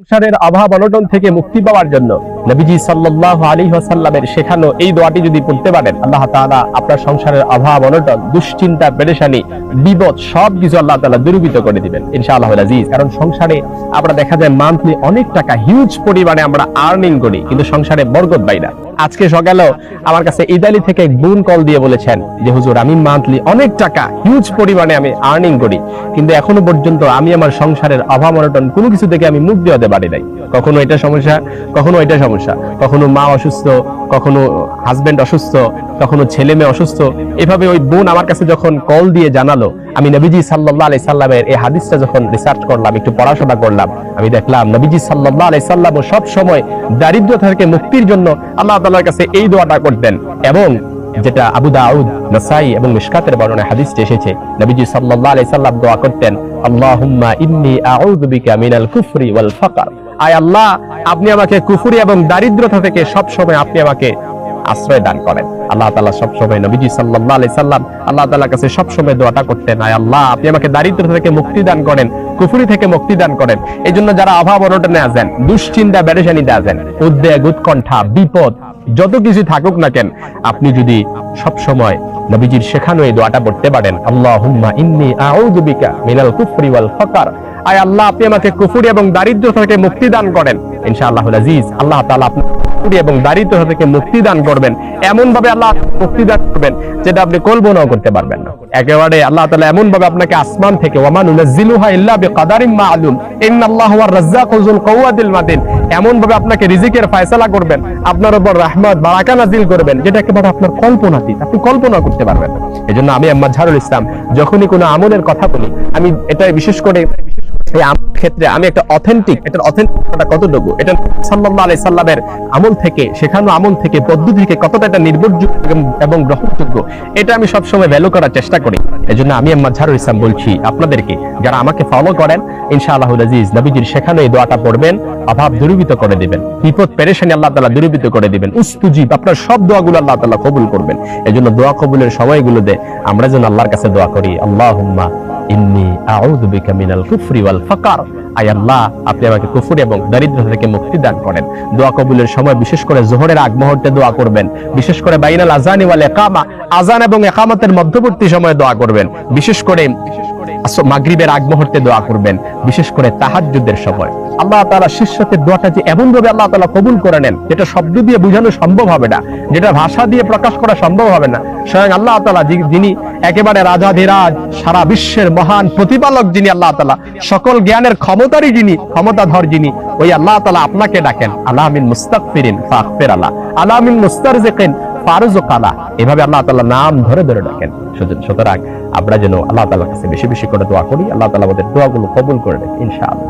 সংসারের আভাব অনটন থেকে মুক্তি পাওয়ার জন্য নবীজি সাল্লাহ আলী ওয়াসাল্লামের শেখানো এই দোয়াটি যদি পড়তে পারেন, আল্লাহ তাআলা আপনার সংসারের অভাব অনটন, দুশ্চিন্তা, পেরেশানি, বিপদ সব কিছু আল্লাহ তালা দূরীভূত করে দিবেন ইনশাআল্লাহ আজিজ। কারণ সংসারে আমরা দেখা যায় মান্থলি অনেক টাকা হিউজ পরিমাণে আমরা আর্নিং করি, কিন্তু সংসারে বরকত পাই না। আজকে সকালেও আমার কাছে ইতালি থেকে বোন কল দিয়ে বলেছেন যে, হুজুর, আমি মান্থলি অনেক টাকা হিউজ পরিমাণে আমি আর্নিং করি। কিন্তু এখনও পর্যন্ত আমি আমার সংসারের অভাব অনটন কোনো কিছু থেকে আমি মুক্তি হতে পারি নাই। কখনো এটা সমস্যা, কখনো এটা সমস্যা। কখনো মা অসুস্থ, কখনো হাজবেন্ড অসুস্থ, কখনো ছেলে মেয়ে অসুস্থ। এভাবে ওই বোন আমার কাছে যখন কল দিয়ে জানালো আমি নবীজি সাল্লাল্লাহু আলাইহি সাল্লামের এই হাদিসটা যখন রিসার্চ করলাম, একটু পড়াশোনা করলাম, আমি দেখলাম নবীজি সাল্লাল্লাহু আলাইহি সাল্লাম সব সময় দারিদ্রতা থেকে মুক্তির জন্য আল্লাহ তাআলার কাছে এই দোয়াটা করতেন। এবং যেটা আবু দাউদ, নাসাই এবং মিশকাতের বর্ণনায় হাদিসটি এসেছে, নবীজি সাল্লাল্লাহু আলাইহি সাল্লাম দোয়া করতেন, আল্লাহুম্মা ইন্নী আউযু মিনাল কুফরি ওয়াল ফাকর। আয় আল্লাহ, আপনি আমাকে কুফরি এবং দারিদ্রতা থেকে সব সময় আপনি আমাকে আশ্রয় দান করেন। আল্লাহ তাআলা সব সময় নবীজি সাল্লাল্লাহু আলাইহি সাল্লাম আল্লাহ তাআলার কাছে সব সময় দোয়াটা করতেন, আয় আল্লাহ, আপনি আমাকে দারিদ্রতা থেকে মুক্তি দান করেন, কুফরি থেকে মুক্তি দান করেন। এই জন্য যারা অভাব অনটনে আছেন, দুশ্চিন্তা বেরেশানিতে আছেন, উদ্বেগ, উৎকণ্ঠা, বিপদ, যত কিছু থাকুক না কেন, আপনি যদি সব সময় নবীজির শেখানো এই দোয়াটা পড়তে পারেন, আল্লাহুম্মা ইন্নী আউযু মিনাল কুফরি ওয়াল ফাকর। আয় আল্লাহ, আপনি আমাকে কুফরি এবং দারিদ্র থেকে মুক্তি দান করেন। ইনশাআল্লাহ আজিজ, আল্লাহ তাআলা আপনি কুফরি এবং দারিদ্র থেকে মুক্তি দান করবেন। এমন ভাবে আল্লাহ মুক্তি দান করবেন, যেটা আপনি কল্পনাও করতে পারবেন না। একেবারে আল্লাহ তাআলা এমন ভাবে আপনাকে আসমান থেকে এমন ভাবে আপনাকে রিজিকের ফয়সালা করবেন, আপনার উপর রহমত, বারাকা নাজিল করবেন যেটা একেবারে আপনার কল্পনাতীত আপনি কল্পনা করতে পারবেন না। এজন্য আমি আম্মা ঝারুল ইসলাম, যখনই কোনো আমলের কথা বলি, আমি এটা বিশেষ করে এই ক্ষেত্রে আমি একটা অথেন্টিক এটার অথেন্টিকটা কতটুকু? এটা সাল্লাল্লাহু আলাইহি সাল্লামের আমল থেকে, শেখানো আমল থেকে পদ্ধতি থেকে কতটা এটা নির্ভরযোগ্য এবং- গ্রহণযোগ্য, এটা আমি সব সময় ভ্যালু করার চেষ্টা করি। এজন্য আমি আম্মা ঝারুল ইসলাম বলছি আপনাদেরকে, যারা আমাকে ফলো করেন ইনশাআল্লাহ আজিজ নবীজির শেখানো এই দোয়াটা পড়বেন, অভাব দূরীভূত করে দিবেন, বিপদ, পেরেশানি আল্লাহ তাআলা দূরীভূত করে দিবেন, উস্তুজিব, আপনার সব দোয়াগুলো আল্লাহ তাআলা কবুল করবেন। এজন্য দোয়া কবুলের সময়গুলোতে আমরা যেন আল্লাহর কাছে দোয়া করি, আল্লাহুম্মা ইন্নি আউযু বিকা মিনাল কুফরি ওয়াল ফাকার। আয় আল্লাহ, আপনি আমাকে কুফুর এবং দারিদ্র থেকে মুক্তি দান করেন। দোয়া কবুলের সময় বিশেষ করে জোহরের আগ মুহূর্তে দোয়া করবেন। বিশেষ করে বাইনাল আজানি ওয়াল ইকামা আজান এবং ইকামতের মধ্যবর্তী সময়ে দোয়া করবেন। বিশেষ করে মাগরিবের আগ মুহূর্তে দোয়া করবেন। বিশেষ করে তাহাজ্জুদের সময়। আল্লাহ তাআলা শিষ্যতের দোয়াটা যে এমন ভাবে আল্লাহ তাআলা কবুল করে নেন, যেটা শব্দ দিয়ে বোঝানো সম্ভব হবে না, যেটা ভাষা দিয়ে প্রকাশ করা সম্ভব হবে না, স্বয়ং আল্লাহ তাআলা যি- যিনি একেবারে রাজাধিরাজ, সারা বিশ্বের মহান প্রতিপালক যিনি আল্লাহ তালা সকল জ্ঞানের ক্ষমতারই যিনি, ক্ষমতাধর যিনি, ওই আল্লাহ তালা আপনাকে ডাকেন আল্লাহ আলামিন মুস্তাগফিরিন আল্লাহ আলা, আলামিন মুস্তারজিকিন ফারুজুকালা এভাবে আল্লাহ তাআলা নাম ধরে ধরে ডাকেন। সুতরাং আমরা যেন আল্লাহ তাআলার কাছে বেশি বেশি করে দোয়া করি। আল্লাহ তাআলা আমাদের দোয়াগুলো কবুল করে নেন ইনশাআল্লাহ।